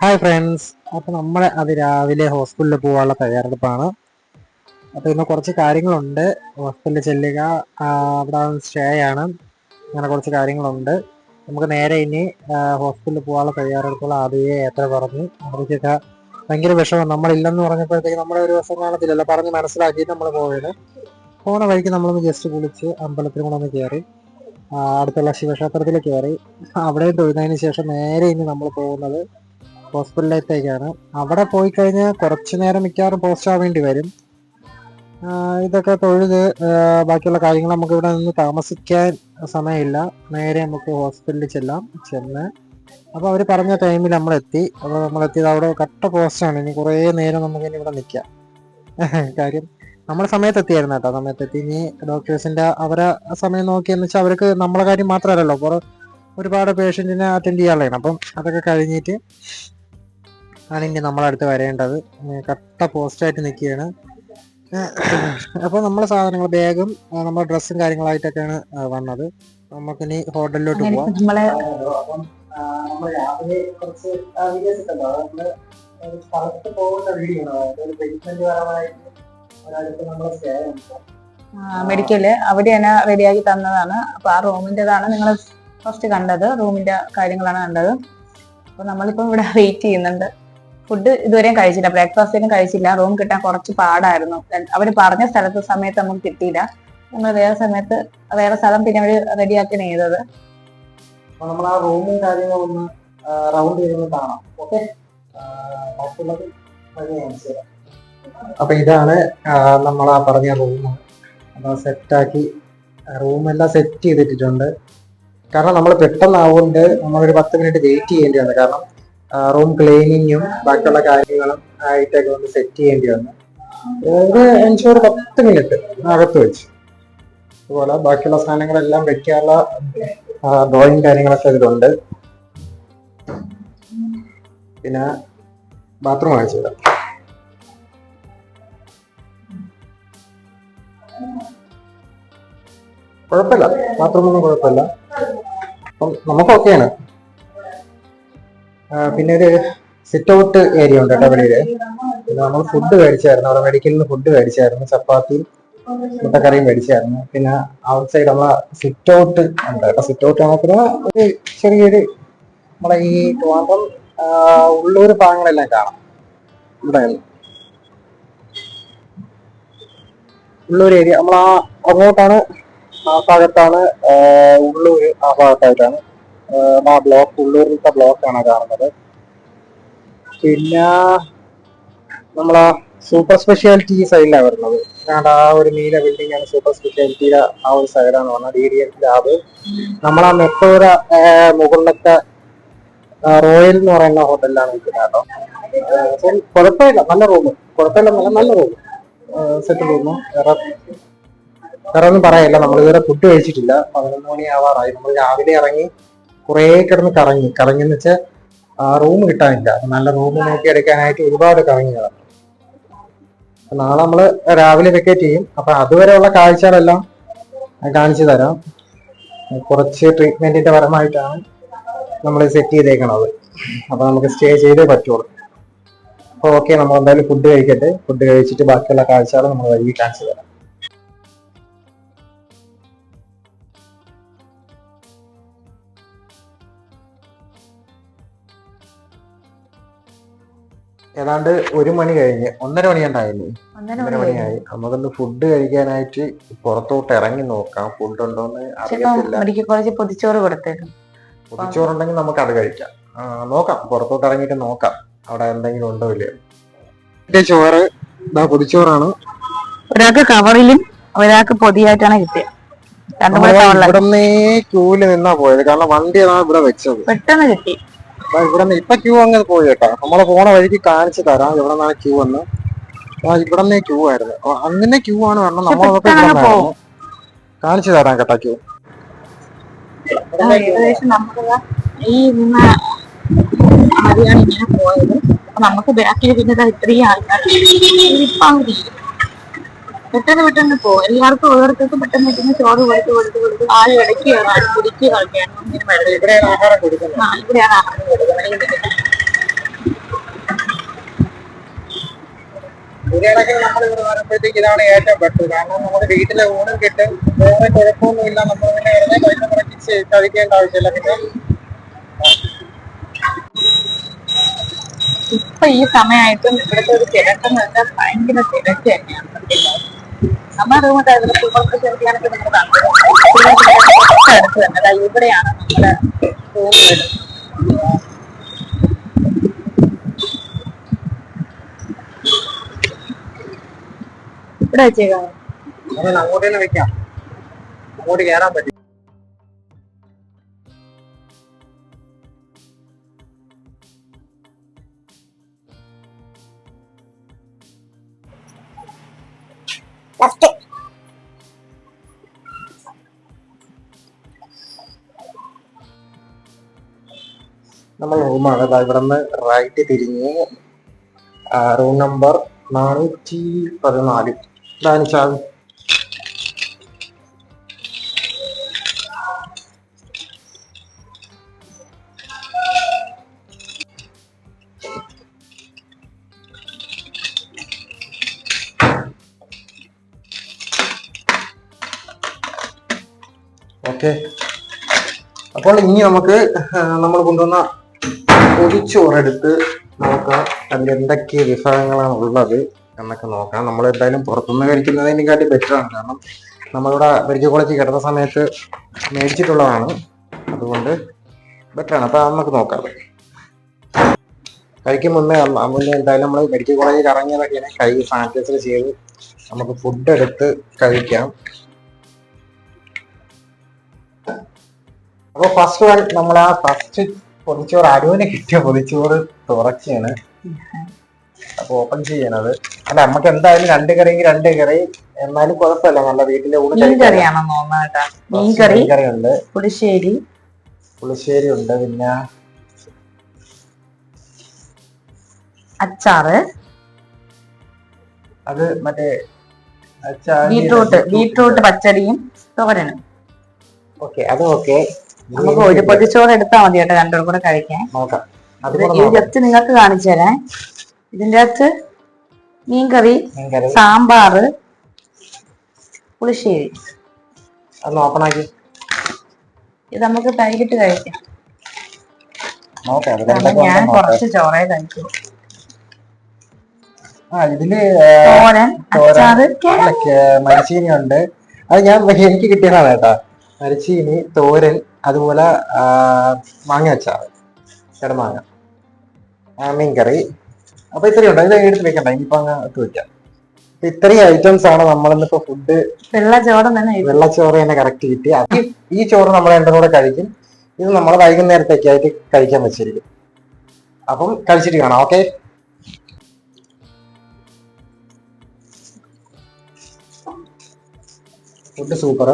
Hi friends അപ്പോൾ നമ്മൾ അത് രാവിലെ ഹോസ്പിറ്റലിൽ പോകാനുള്ള തയ്യാറെടുപ്പാണ്. അപ്പോൾ ഇന്ന് കുറച്ച് കാര്യങ്ങളുണ്ട്. ഹോസ്പിറ്റലിൽ ചെല്ലുക അവിടെ സ്റ്റേ ആണ്. അങ്ങനെ കുറച്ച് കാര്യങ്ങളുണ്ട്. നമുക്ക് നേരെ ഇനി ഹോസ്പിറ്റലിൽ പോകാനുള്ള തയ്യാറെടുപ്പുകൾ ആദ്യമേ യാത്ര പറഞ്ഞു അവർക്കൊക്കെ ഭയങ്കര വിഷമം. നമ്മളില്ലെന്ന് പറഞ്ഞപ്പോഴത്തേക്ക് നമ്മുടെ ഒരു ദിവസം കാണത്തില്ലല്ലോ. പറഞ്ഞ് മനസ്സിലാക്കിയിട്ട് നമ്മൾ പോയത് പോണ വഴിക്ക് നമ്മളൊന്ന് ജസ്റ്റ് കുളിച്ച് അമ്പലത്തിൽ കൂടെ ഒന്ന് കയറി അടുത്തുള്ള ശിവക്ഷേത്രത്തിൽ കയറി അവിടെ തൊഴുന്നതിന് ശേഷം നേരെ ഇനി നമ്മൾ പോകുന്നത് ഹോസ്പിറ്റലിലേക്കാണ്. അവിടെ പോയി കഴിഞ്ഞാൽ കുറച്ച് നേരം മിക്കവാറും പോസ്റ്റ് ആവേണ്ടി വരും. ഇതൊക്കെ തൊഴുത് ബാക്കിയുള്ള കാര്യങ്ങൾ നമുക്ക് ഇവിടെ നിന്ന് താമസിക്കാൻ സമയമില്ല. നേരെ നമുക്ക് ഹോസ്പിറ്റലിൽ ചെല്ലാം ചെന്ന്. അപ്പോൾ അവർ പറഞ്ഞ ടൈമിൽ നമ്മളെത്തി. അപ്പോൾ നമ്മളെത്തിയത് അവിടെ കട്ട പോസ്റ്റാണ് ഇനി കുറേ നേരം നമുക്ക് ഇനി ഇവിടെ നിൽക്കാം കാര്യം നമ്മൾ സമയത്ത് എത്തിയായിരുന്നു കേട്ടോ. സമയത്ത് എത്തി ഇനി ഡോക്ടേഴ്സിന്റെ അവരെ സമയം നോക്കിയെന്ന് വെച്ചാൽ അവർക്ക് നമ്മളെ കാര്യം മാത്രമല്ലല്ലോ. കുറേ ഒരുപാട് പേഷ്യന്റിനെ അറ്റൻഡ് ചെയ്യാനുള്ളതാണ്. അപ്പം അതൊക്കെ കഴിഞ്ഞിട്ട് ആണ് ഇനി നമ്മളെ അടുത്ത് വരേണ്ടത്. കട്ട പോസ്റ്റായിട്ട് നിൽക്കുകയാണ്. അപ്പോൾ നമ്മളെ സാധനങ്ങൾ ബാഗും നമ്മുടെ ഡ്രസ്സും കാര്യങ്ങളായിട്ടൊക്കെയാണ് വന്നത്. നമുക്കിനി ഹോട്ടലിലോട്ട് പോവാം. നമ്മളെ രാവിലെ കുറച്ച് വീഡിയോസ് ഉണ്ടല്ലോ നമ്മൾ ഒരു സ്ഥലത്ത് പോകുന്ന വീഡിയോ ഒരു ട്രീറ്റ്മെന്റ് പരമായിട്ട് ഒരാൾക്ക് നമ്മൾ സ്റ്റേ മെഡിക്കൽ അവിടെയാണ് റെഡിയാക്കി തന്നതാണ്. അപ്പൊ ആ റൂമിന്റെതാണ് നിങ്ങൾ ഫസ്റ്റ് കണ്ടത്. റൂമിന്റെ കാര്യങ്ങളാണ് കണ്ടത്. അപ്പൊ നമ്മളിപ്പോ ഇവിടെ വെയിറ്റ് ചെയ്യുന്നുണ്ട്. ഫുഡ് ഇതുവരെയും കഴിച്ചില്ല. ബ്രേക്ക്ഫാസ്റ്റിനും കഴിച്ചില്ല. റൂം കിട്ടാൻ കുറച്ച് പാടായിരുന്നു. അവർ പറഞ്ഞ സ്ഥലത്ത് സമയത്ത് നമുക്ക് കിട്ടിയില്ല. നമ്മൾ വേറെ സമയത്ത് വേറെ സ്ഥലം പിന്നെ അവർ റെഡിയാക്കി ചെയ്തത്. നമ്മൾ ആ ഒന്ന് റൗണ്ട്. അപ്പൊ ഇതാണ് നമ്മൾ ആ പറഞ്ഞ റൂം അപ്പൊ സെറ്റാക്കി റൂമെല്ലാം സെറ്റ് ചെയ്തിട്ടുണ്ട് കാരണം നമ്മൾ പെട്ടെന്നാവുകൊണ്ട് നമ്മളൊരു പത്ത് മിനിറ്റ് വെയിറ്റ് ചെയ്യേണ്ടി വന്നു. കാരണം റൂം ക്ലീനിങ്ങും ബാക്കിയുള്ള കാര്യങ്ങളും ആയിട്ടൊക്കെ ഒന്ന് സെറ്റ് ചെയ്യേണ്ടി വന്നു. ഒരു എൻഷുർ പത്ത് മിനിറ്റ് അകത്ത് വെച്ച്. അതുപോലെ ബാക്കിയുള്ള സാധനങ്ങളെല്ലാം വെക്കാനുള്ള ഡ്രോയിങ് കാര്യങ്ങളൊക്കെ ഇതിലുണ്ട്. പിന്നെ ബാത്റൂം തരാം. കുഴപ്പമില്ല. ബാത്റൂമൊന്നും കുഴപ്പമില്ല. അപ്പം നമുക്ക് ഓക്കെയാണ് പിന്നെ ഒരു സിറ്റ് ഔട്ട് ഏരിയ ഉണ്ട് കേട്ടോ പിന്നെ നമ്മൾ ഫുഡ് മേടിച്ചായിരുന്നു. അവിടെ മെഡിക്കലിൽ ഫുഡ് മേടിച്ചായിരുന്നു. ചപ്പാത്തി മുട്ടക്കറിയും മേടിച്ചായിരുന്നു. പിന്നെ ഔട്ട് സൈഡ് നമ്മളെ സിറ്റ് ഔട്ട് ഉണ്ട് കേട്ടോ. സിറ്റ് ഔട്ട് ആണെങ്കിൽ ഒരു ചെറിയൊരു നമ്മളെ ഈ ട്രിവാൻഡ്രം ഉള്ളൂർ ഭാഗങ്ങളെല്ലാം കാണാം. ഇവിടെ. ഉള്ളൂർ ഏരിയ നമ്മൾ അങ്ങോട്ടാണ് ആ ഭാഗത്താണ് ഉള്ളൂർ ആ ഭാഗത്തായിട്ടാണ്. ആ, ബ്ലോക്ക് ഉള്ളൂരിലത്തെ ബ്ലോക്കാണ് കാണുന്നത്. പിന്നെ നമ്മളാ സൂപ്പർ സ്പെഷ്യാലിറ്റി സൈഡിലാണ് വരുന്നത്. കാരണം ആ ഒരു നീല ബിൽഡിംഗ് ആണ് സൂപ്പർ സ്പെഷ്യാലിറ്റിയുടെ ആ ഒരു സൈഡാണ് പറഞ്ഞത്. ഡി ഡി എൽ ലാബ് നമ്മളാ മെട്രോര മുകളിലത്തെ റോയൽ എന്ന് പറയുന്ന ഹോട്ടലിലാണ് നിൽക്കുന്നത് കേട്ടോ. കുഴപ്പമില്ല. നല്ല റൂം കുഴപ്പമില്ല നല്ല നല്ല റൂം സെറ്റ് റൂം വേറെ വേറെ ഒന്നും പറയല്ല. നമ്മൾ ഇതുവരെ ഫുഡ് കഴിച്ചിട്ടില്ല. പതിനൊന്ന് മണി ആവാറായി. നമ്മൾ രാവിലെ ഇറങ്ങി കുറേ കിടന്ന് കറങ്ങി. കറങ്ങി എന്ന് വെച്ചാൽ ആ റൂം കിട്ടാനില്ല. നല്ല റൂം നോക്കി എടുക്കാനായിട്ട് ഒരുപാട് കറങ്ങിയതാണ് അപ്പൊ നാളെ നമ്മൾ രാവിലെ വെക്കേറ്റ് ചെയ്യും. അപ്പൊ അതുവരെയുള്ള കാഴ്ചകളെല്ലാം കാണിച്ചു തരാം. കുറച്ച് ട്രീറ്റ്മെന്റിന്റെ പരമായിട്ടാണ് നമ്മൾ സെറ്റ് ചെയ്തേക്കണത്. അപ്പൊ നമുക്ക് സ്റ്റേ ചെയ്തേ പറ്റുള്ളൂ. അപ്പൊ ഓക്കെ നമ്മൾ എന്തായാലും ഫുഡ് കഴിക്കട്ടെ. ഫുഡ് കഴിച്ചിട്ട് ബാക്കിയുള്ള കാഴ്ചകൾ നമ്മൾ വഴി കാണിച്ചു തരാം. ഏതാണ്ട് ഒരു മണി കഴിഞ്ഞ് ഒന്നര മണി ഉണ്ടായില്ലേ ഒന്നര ഒന്നര മണി മണിയായി. നമുക്കൊന്ന് ഫുഡ് കഴിക്കാനായിട്ട് പുറത്തോട്ട് ഇറങ്ങി നോക്കാം. ഫുഡ് ഉണ്ടോന്ന് അറിയത്തില്ല. മെഡിക്കൽ കോളേജിൽ പൊതിച്ചോറ് കൊടുത്തേക്കും. പൊതിച്ചോറുണ്ടെങ്കിൽ നമുക്ക് അത് കഴിക്കാം. നോക്കാം. പുറത്തോട്ട് ഇറങ്ങിയിട്ട് നോക്കാം. അവിടെ എന്തെങ്കിലും ഉണ്ടോ ഇല്ലയോ? ചോറ് ഇതാ പൊതിച്ചോറാണ്. ഒരാൾക്ക് കവറിലും ഒരാൾക്ക് പൊതിയായിട്ടാണ് കിട്ടിയത് ഇവിടുന്നേ ക്യൂൽ നിന്നാ പോയത്. കാരണം വണ്ടി ഇവിടെ വെച്ചത്. പെട്ടെന്ന് കിട്ടി. ഇവിടെ നിന്ന് ഇപ്പൊ ക്യൂ അങ്ങ് പോയി കേട്ടോ. നമ്മളെ പോണ വഴിക്ക് കാണിച്ചു തരാം ഇവിടെ നിന്നാണ് ക്യൂ എന്ന് ആ ഇവിടെ ക്യൂ ആയിരുന്നു. അങ്ങനെ ക്യൂ ആണ് കാരണം പക്ഷെ നമ്മളൊക്കെ കാണിച്ചു തരാം കേട്ടോ ക്യൂ ഈ നിന്ന മതിയാണ് ഇങ്ങനെ പോയത്. നമുക്ക് ബാക്കിൽ പിന്നെ ഇത്രയും ആൾക്കാർ ഇപ്പൊ പെട്ടെന്ന് പെട്ടെന്ന് പോകും എല്ലാവർക്കും ഓരോരുത്തർക്കും പെട്ടെന്ന് പെട്ടെന്ന് ചോറ് കൊടുത്ത് കൊടുത്ത് കൊടുത്ത് ആൾ ഇടയ്ക്കുകയാണ് ആൾ കുടിക്കുകയൊക്കെയാണ് ആ ഇവിടെയാണ് ആഹാരം ഇതാണ് ഏറ്റവും ബെറ്റർ കാരണം നമുക്ക് വീട്ടിലെ ഊണും കിട്ടും. വേറെ കുഴപ്പമൊന്നുമില്ല. നമ്മൾ പിന്നെ ഇറങ്ങി പൈസ മുടക്കിച്ച് കഴിക്കേണ്ട ആവശ്യമില്ല. പിന്നെ ഇപ്പൊ ഈ സമയമായിട്ടും ഇവിടുത്തെ ഒരു തിരക്കെന്ന് വെച്ചാൽ ഭയങ്കര തിരക്ക് തന്നെയാണ്. നമ്മുടെ നമ്മൾ ഇവിടെയാണ് അങ്ങോട്ട് തന്നെ വെക്കാം. അങ്ങോട്ട് കയറാൻ പറ്റും. നമ്മൾ റൂമാണ് ഇവിടെ ഇവിടുന്ന് റൈറ്റ് തിരിഞ്ഞ് റൂം നമ്പർ നാനൂറ്റി പതിനാല്. ഇതാണ് ചാവി ഓക്കെ. അപ്പോൾ ഇനി നമുക്ക് നമ്മൾ കൊണ്ടുവന്ന പൊതിച്ചോറെടുത്ത് നോക്കാം അതിൽ എന്തൊക്കെ വിഭവങ്ങളാണ് ഉള്ളത് എന്നൊക്കെ നോക്കാം. നമ്മൾ എന്തായാലും പുറത്തുനിന്ന് കഴിക്കുന്നതിനെക്കാട്ടി ബെറ്ററാണ് കാരണം നമ്മളിവിടെ മെഡിക്കൽ കോളേജിൽ കിടന്ന സമയത്ത് മേടിച്ചിട്ടുള്ളതാണ്. അതുകൊണ്ട് ബെറ്ററാണ് ആണ്. അപ്പൊ നമുക്ക് നോക്കാം. കഴിക്കും മുന്നേ മുന്നേ എന്തായാലും നമ്മൾ മെഡിക്കൽ കോളേജിൽ ഇറങ്ങിയതൊക്കെയാണ് കൈ സാനിറ്റൈസർ ചെയ്ത് നമുക്ക് ഫുഡ് എടുത്ത് കഴിക്കാം. അപ്പൊ ഫസ്റ്റ് വൺ നമ്മൾ ആ ഫസ്റ്റ് പൊതിച്ചോറ് അരുവിന് കിട്ടിയ പൊതിച്ചോറ് തുറച്ചാണ് അപ്പൊ ഓപ്പൺ ചെയ്യണത്. അല്ല നമുക്ക് എന്തായാലും രണ്ട് കറിയെങ്കിൽ രണ്ട് കറി. എന്നാലും കുഴപ്പമില്ല നല്ല വീട്ടിലെ ഊണ് പുളിശ്ശേരി. പുളിശ്ശേരി ഉണ്ട് പിന്നെ അച്ചാറ്. അത് മറ്റേ ബീട്രൂട്ട് ബീട്രൂട്ട് പച്ചടിയും തോരനും. ഓക്കെ അത് ഓക്കെ. നമുക്ക് ഒരു പൊതിച്ചോറ് എടുത്താൽ മതി കേട്ടോ രണ്ടും കൂടെ കഴിക്കാൻ. ഇത് ജസ്റ്റ് നിങ്ങൾക്ക് കാണിച്ചു തരാം. ഇതിന്റെ അകത്ത് മീൻകറി കറി സാമ്പാറ് പുളിശ്ശേരി. ഇത് നമുക്ക് തൈകിട്ട് കഴിക്കാം. ഞാൻ കുറച്ച് ചോറേ കഴിക്കൂ. ഇതിൽ മരച്ചീനി ഉണ്ട്. അത് ഞാൻ എനിക്ക് കിട്ടിയതാണ് കേട്ടാ. മരച്ചീനി തോരൻ അതുപോലെ മാങ്ങ അച്ചാറ് ചെറുമാങ്ങ മീൻകറി. അപ്പൊ ഇത്രയും ഉണ്ട് ഇത് എടുത്ത് വെക്കണ്ട. ഇനിയിപ്പോ അങ്ങ് ഇട്ട് വെക്കാം. ഇത്രയും ഐറ്റംസ് ആണ് നമ്മളിന്നിപ്പോ ഫുഡ് വെള്ള ചോറ് തന്നെ വെള്ളച്ചോറ് തന്നെ കറക്റ്റ് കിട്ടി. ഈ ചോറ് നമ്മൾ രണ്ടും കൂടെ കഴിക്കും. ഇത് നമ്മൾ വൈകുന്നേരത്തേക്കായിട്ട് കഴിക്കാൻ വെച്ചിരിക്കും. അപ്പം കഴിച്ചിട്ട് കാണാം. ഓക്കെ ഫുഡ് സൂപ്പർ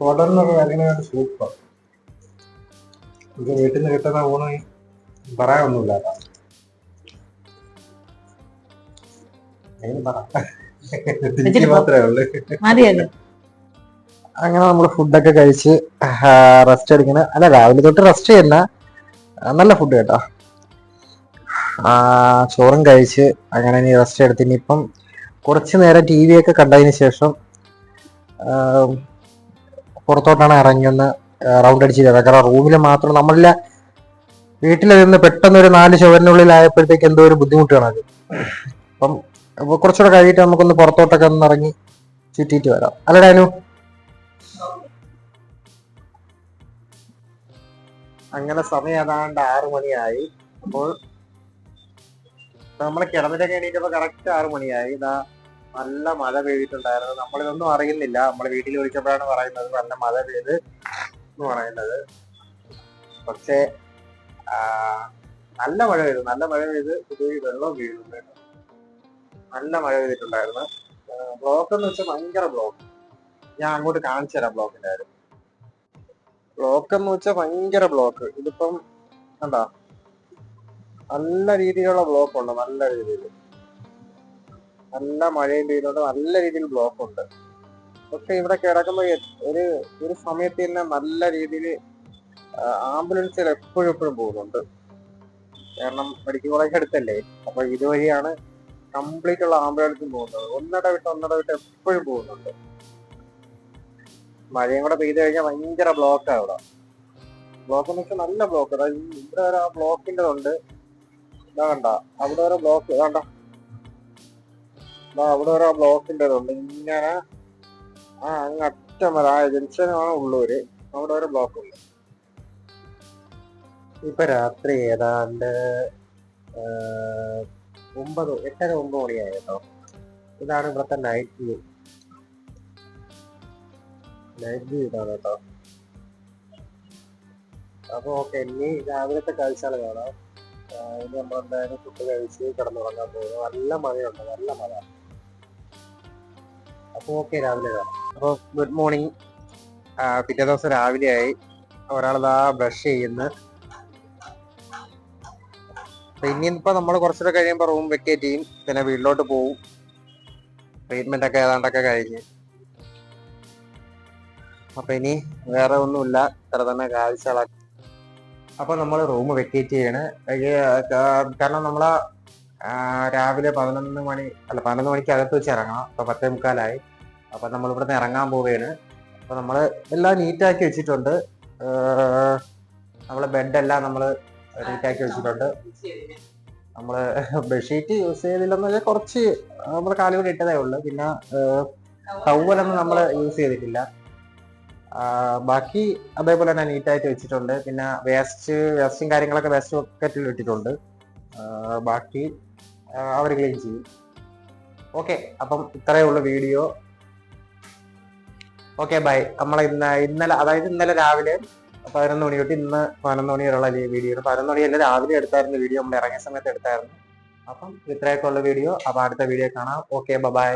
തുടർന്നൊക്കെ കാര്യങ്ങളൊക്കെ സൂപ്പർ ഇത് വീട്ടിൽ നിന്ന് കിട്ടുന്ന ഊണ് പറയാനൊന്നുമില്ല അങ്ങനെ നമ്മൾ ഫുഡൊക്കെ കഴിച്ച് റെസ്റ്റ് എടുക്കണ. അല്ല രാവിലെ തൊട്ട് റെസ്റ്റ് ചെയ്യുന്ന നല്ല ഫുഡ് കേട്ടോ. ആ, ചോറും കഴിച്ച് അങ്ങനെ ഇനി റെസ്റ്റ് എടുത്ത് ഇനിയിപ്പം കുറച്ച് നേരം ടി വി ഒക്കെ കണ്ടതിന് ശേഷം പുറത്തോട്ടാണ് ഇറങ്ങി ഒന്ന് റൗണ്ട് അടിച്ച് കയറാം കാരണം റൂമിൽ മാത്രം നമ്മളെ നിന്ന് പെട്ടെന്ന് ഒരു നാല് ചുവരിനുള്ളിലായപ്പോഴത്തേക്ക് എന്തോ ഒരു ബുദ്ധിമുട്ടാണ് അത്. അപ്പം കുറച്ചുകൂടെ കഴിഞ്ഞിട്ട് നമുക്കൊന്ന് പുറത്തോട്ടൊക്കെ ഒന്ന് ഇറങ്ങി ചുറ്റിയിട്ട് വരാം. അല്ല ഡാനു? അങ്ങനെ സമയം ഏതാണ്ട് ആറു മണിയായി. അപ്പോൾ നമ്മൾ കിടന്നിട്ടൊക്കെ എണീറ്റപ്പോ കറക്റ്റ് ആറു മണിയായി. ഇതാ നല്ല മഴ പെയ്തിട്ടുണ്ടായിരുന്നു. നമ്മളിതൊന്നും അറിയുന്നില്ല. നമ്മൾ വീട്ടിൽ വിളിച്ചപ്പോഴാണ് പറയുന്നത് നല്ല മഴ പെയ്ത് എന്ന് പറയുന്നത്. പക്ഷേ നല്ല മഴ പെയ്തു. നല്ല മഴ പെയ്ത് പുതിയ വെള്ളം വീഴുന്നുണ്ട് നല്ല മഴ പെയ്തിട്ടുണ്ടായിരുന്നു. ബ്ലോക്ക് എന്ന് വെച്ചാൽ ഭയങ്കര ബ്ലോക്ക്. ഞാൻ അങ്ങോട്ട് കാണിച്ചു തരാം ബ്ലോക്കിന്റെ കാര്യം. ബ്ലോക്ക് എന്ന് വെച്ചാൽ ഭയങ്കര ബ്ലോക്ക്. ഇതിപ്പം കണ്ടോ? നല്ല രീതിയിലുള്ള ബ്ലോക്ക് ഉണ്ട് നല്ല രീതിയിൽ. നല്ല മഴയും പെയ്തുകൊണ്ട് നല്ല രീതിയിൽ ബ്ലോക്ക് ഉണ്ട്. പക്ഷെ ഇവിടെ കിടക്കുമ്പോ ഒരു ഒരു സമയത്ത് തന്നെ നല്ല രീതിയിൽ ആംബുലൻസിൽ എപ്പോഴും എപ്പോഴും പോകുന്നുണ്ട്. കാരണം മെഡിക്കൽ കോളേജ് അടുത്തല്ലേ? അപ്പൊ ഇതുവഴിയാണ് കംപ്ലീറ്റ് ഉള്ള ആംബുലൻസും പോകുന്നത്. ഒന്നിട വിട്ട് ഒന്നിട വിട്ട് എപ്പോഴും പോകുന്നുണ്ട്. മഴയും കൂടെ പെയ്തു കഴിഞ്ഞാൽ ഭയങ്കര ബ്ലോക്കാണ് അവിടെ. ബ്ലോക്ക് എന്ന് വെച്ചാൽ നല്ല ബ്ലോക്ക് ഇവിടെ വരെ ആ ബ്ലോക്കിന്റെ ഉണ്ട് ഇതാ കണ്ട. അവിടെ വരെ ബ്ലോക്ക് വേണ്ട അവിടെ ഒരു ബ്ലോക്ക് ഉണ്ട് ഇങ്ങനെ ആ അങ്ങ് അറ്റം വരെ ആ ജംഗ്ഷനാണ് ഉള്ളൂര്. അവിടെ ഒരു ബ്ലോക്ക് ഉണ്ട്. ഇപ്പൊ രാത്രി ഏതാണ്ട് ഒമ്പത് എട്ടര ഒമ്പത് മണിയായി ഇതാണ് ഇവിടുത്തെ നൈറ്റ് വ്യൂ നൈറ്റ് വ്യൂ ഇതാണ് കേട്ടോ. അപ്പൊ ഓക്കെ ഇനി രാവിലത്തെ കാഴ്ചകൾ കാണാം. ഇനി നമ്മൾ എന്തായാലും ഫുഡ് കഴിച്ച് കിടന്നുറങ്ങാൻ പോകുന്നു. നല്ല മഴയുണ്ട് നല്ല മഴ. അപ്പൊ ഓക്കെ രാവിലെ കാണാം ഗുഡ് മോർണിംഗ് പിറ്റേ ദിവസം രാവിലെയായി ഒരാളിതാ ബ്രഷ് ചെയ്യുന്നു. ഇനിയിപ്പോ നമ്മൾ കുറച്ചുകൂടെ കഴിയുമ്പോൾ റൂം വെക്കേറ്റ് ചെയ്യും. പിന്നെ വീട്ടിലോട്ട് പോവും. ട്രീറ്റ്മെന്റ് ഒക്കെ ഏതാണ്ടൊക്കെ കഴിഞ്ഞ്. അപ്പൊ ഇനി വേറെ ഒന്നുമില്ല. ഇത്ര തന്നെ കാഴ്ചകളൊക്കെ. അപ്പൊ നമ്മൾ റൂം വെക്കേറ്റ് ചെയ്യണേ. കാരണം നമ്മൾ രാവിലെ പതിനൊന്ന് മണി അല്ല പതിനൊന്ന് മണിക്ക് അകത്ത് വെച്ച് ഇറങ്ങണം. അപ്പൊ പത്തേ മുക്കാലായി. അപ്പൊ നമ്മൾ ഇവിടുന്ന് ഇറങ്ങാൻ പോവുകയാണ് അപ്പൊ നമ്മൾ എല്ലാം നീറ്റാക്കി വെച്ചിട്ടുണ്ട്. നമ്മളെ ബെഡെല്ലാം നമ്മൾ നീറ്റാക്കി വെച്ചിട്ടുണ്ട്. നമ്മൾ ബെഡ്ഷീറ്റ് യൂസ് ചെയ്തില്ലെന്ന് വെച്ചാൽ കുറച്ച് നമ്മൾ കാലുകൂടി ഇട്ടതേ ഉള്ളൂ. പിന്നെ ടൗവലൊന്നും നമ്മൾ യൂസ് ചെയ്തിട്ടില്ല. ബാക്കി അതേപോലെ തന്നെ നീറ്റായിട്ട് വെച്ചിട്ടുണ്ട്. പിന്നെ വേസ്റ്റ് വേസ്റ്റും കാര്യങ്ങളൊക്കെ വേസ്റ്റ് ബക്കറ്റിൽ ഇട്ടിട്ടുണ്ട്. ബാക്കി അവർ ക്ലീൻ ചെയ്യും. ഓക്കെ അപ്പം ഇത്രയേ ഉള്ളൂ വീഡിയോ ഓക്കെ ബൈ നമ്മൾ ഇന്ന് ഇന്നലെ അതായത് ഇന്നലെ രാവിലെ പതിനൊന്ന് മണി തൊട്ട് ഇന്ന് പതിനൊന്ന് മണി വരെയുള്ള വീഡിയോ പതിനൊന്ന് മണിയല്ല രാവിലെ എടുത്തായിരുന്നു വീഡിയോ നമ്മൾ ഇറങ്ങിയ സമയത്ത് എടുത്തായിരുന്നു. അപ്പം ഇത്രയൊക്കെ ഉള്ള വീഡിയോ അപ്പം അടുത്ത വീഡിയോ കാണാം. Okay bye